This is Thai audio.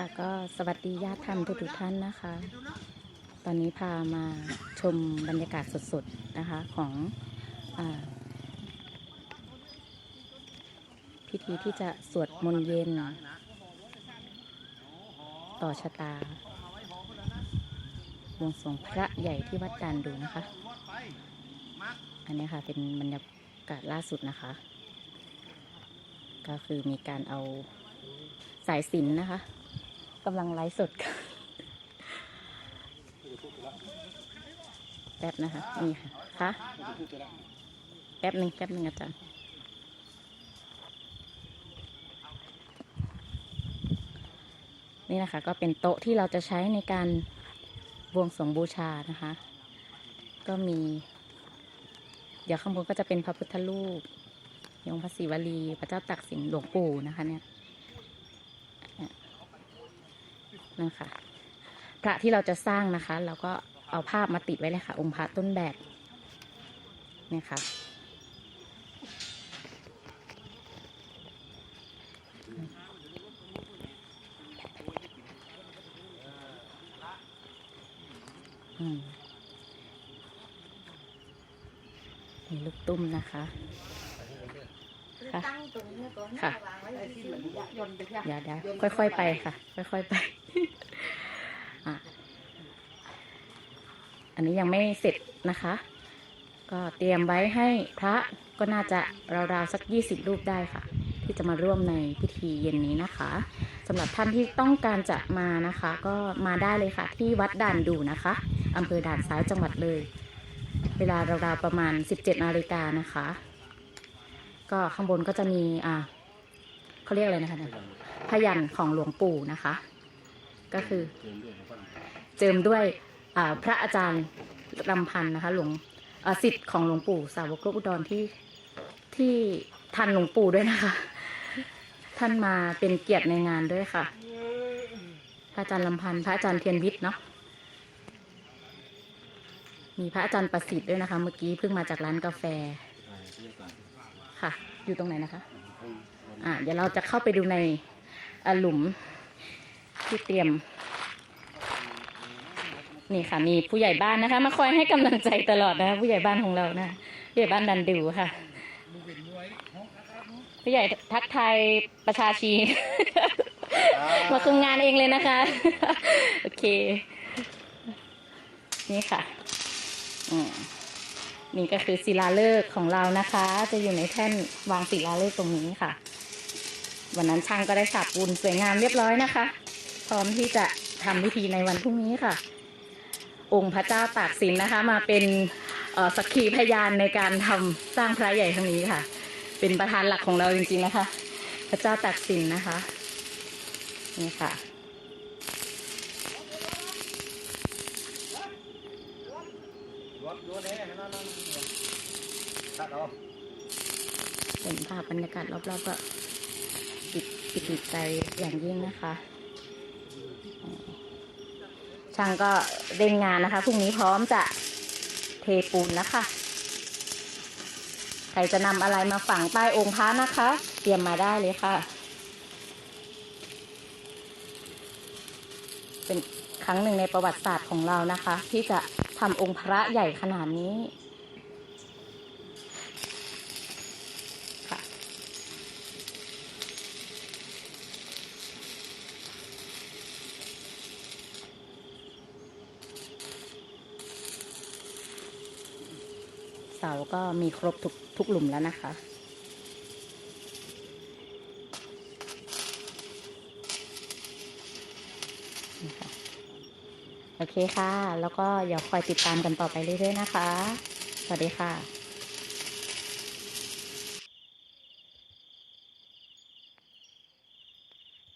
ค่ะก็สวัสดีญาติธรรมทุกๆท่านนะคะ ตอนนี้พามาชมบรรยากาศสดๆนะคะของอพิธีที่จะสวดมนต์เย็น ต่อชะตาวงสรงพระใหญ่ที่วัดดานดูนะคะ อันนี้ค่ะเป็นบรรยากาศล่าสุดนะคะ ก็คือมีการเอาสายสินนะคะ กำลังไลฟ์สดค่ะแป๊บนะคะ นี่ค่ะคะแป๊บหนึ่งแป๊บหนึ่งอาจารย์นี่นะคะ ก็เป็นโต๊ะที่เราจะใช้ในการบวงสรวงบูชานะคะ ก็มี เดี๋ยวข้างบนก็จะเป็นพระพุทธรูปยองค์พระศิวลี พระเจ้าตักสินหลวงปู่นะคะเนี่ย นั่นค่ะพระที่เราจะสร้างนะคะ เราก็เอาภาพมาติดไว้เลยค่ะ องค์พระต้นแบบเนี่ยค่ะอืมมีลูกตุ้มนะคะค่ะตั้งตรงนี้ก่อนค่ะวางไว้ที่เหมือนยนต์ไปใช่เดี๋ยวเดี๋ยวค่อย ๆ ไปค่ะ ค่อย ๆ ไป อันนี้ยังไม่เสร็จนะคะ ก็เตรียมไว้ให้พระก็น่าจะราวๆสักยี่สิบรูปได้ค่ะ ที่จะมาร่วมในพิธีเย็นนี้นะคะสำหรับท่านที่ต้องการจะมานะคะ ก็มาได้เลยค่ะ ที่วัดด่านดูนะคะอำเภอด่านซ้ายจังหวัดเลย เวลาราวๆประมาณ 17นาฬิกานะคะ ก็ข้างบนก็จะมีอ่าเขาเรียกอะไรนะคะพยันของหลวงปู่นะคะ ก็คือ เจิมด้วยอ่าพระอาจารย์รำพันธ์นะคะหลวงอ่าสิทธิ์ของหลวงปู่สาวกโลกอุดรที่ที่ทันหลวงปู่ด้วยนะคะ ท่านมาเป็นเกียรติในงานด้วยค่ะ พระอาจารย์ลำพันธ์พระอาจารย์เทียนวิทย์เนาะมีพระอาจารย์ประสิทธิ์ด้วยนะคะ เมื่อกี้เพิ่งมาจากร้านกาแฟค่ะ อยู่ตรงไหนนะคะ อ่าเดี๋ยวเราจะเข้าไปดูในอ่าหลุม ที่เตรียม นี่ค่ะ มีผู้ใหญ่บ้านนะคะ มาคอยให้กำลังใจตลอดนะคะผู้ใหญ่บ้านของเรานะผู้ใหญ่บ้านดันดูค่ะ ผู้ใหญ่ทักทายประชาชี มาคุมงานเองเลยนะคะ โอเค นี่ค่ะอืมนี่ก็คือศิลาฤกษ์ของเรานะคะ จะอยู่ในแท่นวางศิลาฤกษ์ตรงนี้ค่ะ วันนั้นช่างก็ได้ฉาบปูนสวยงามเรียบร้อยนะคะ พร้อมที่จะทำพิธีในวันพรุ่งนี้ค่ะ องค์พระเจ้าตากสินนะคะ มาเป็นสักขีพยานในการทำสร้างพระใหญ่ครั้งนี้ค่ะ เป็นประธานหลักของเราจริงๆนะคะ พระเจ้าตากสินนะคะนี่ค่ะเห็นภาพบรรยากาศรอบๆก็ปิดติดใจอย่างยิ่งนะคะ ช่างก็เร่งงานนะคะพรุ่งนี้พร้อมจะเทปูนนะคะใครจะนำอะไรมาฝังใต้องค์พระนะคะ เตรียมมาได้เลยค่ะ เป็นครั้งหนึ่งในประวัติศาสตร์ของเรานะคะ ที่จะทำองค์พระใหญ่ขนาดนี้ เสาก็มีครบทุกทุกหลุมแล้วนะคะ โอเคค่ะ แล้วก็อย่าคอยติดตามกันต่อไปเรื่อยๆนะคะ สวัสดีค่ะ